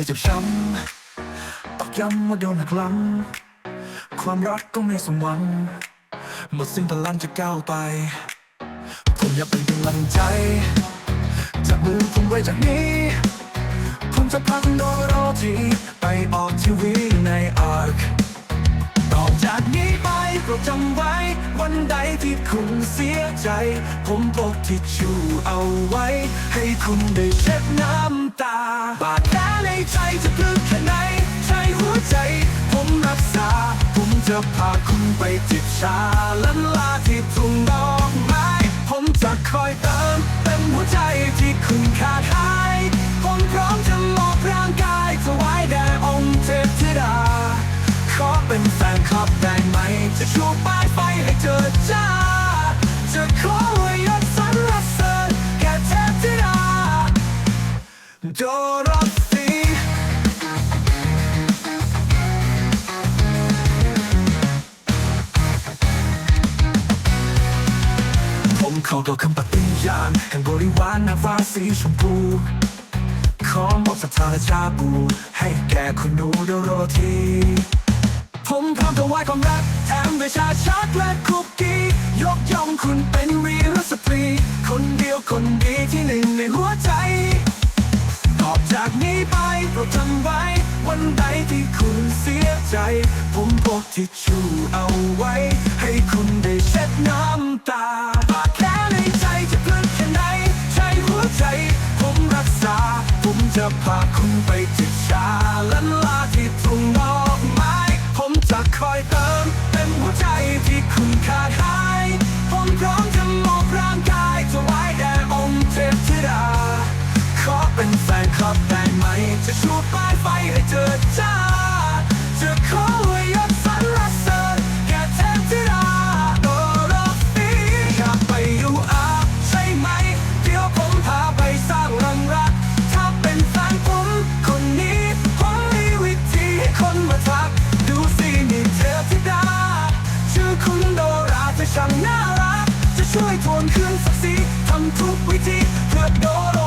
ยเจ็บช้ำตอกย้ำว่าโดนหักหลัง ความรักก็ไม่สมหวัง หมดสิ้นพลังจะก้าวไป ผมอยากเป็นกำลังใจจับมือผมไว้จากนี้ ผมจะพักโดยรอทีไปออกทีวีในอาร์คต่อจากนี้ไปโปรดจำไว้ วันใดที่คุณเสียใจ ผมพกทิชชู่เอาไว้ ให้คุณได้เช็ดน้ำตาบาดแผล ใจจะลึกแค่ไหน ใช่หัวใจ ผมรักษา ผมจะพาคุณไปจิบชาลันลาที่ทุ่งดอก เข้าต่อคำปฏิญาณแห่งบริวารนาฟ้าสีชมพูขอมอบศรัทธาและชาบู ให้แก่คุณหนูดโรทีผมพร้อมถวายความรักแถมด้วยชาชักและคุกกี้ ยกย่องคุณเป็นวีรสตรี คนเดียวคนดีที่หนึ่งในหัวใจตอบจากนี้ไปโปรดจำไว้ วันใดที่คุณเสียใจ ผมพกทิชชู่เอาไว้ ให้คุณได้เช็ดน้ำตา จะพาคุณไปจิตชาลันลาที่ทุ่งดอกไม้ ผมจะคอยต ช่างน่ารัก จะช่วยทวงคืนศักดิ์ศรีทำทุกวิธีเพื่อโดน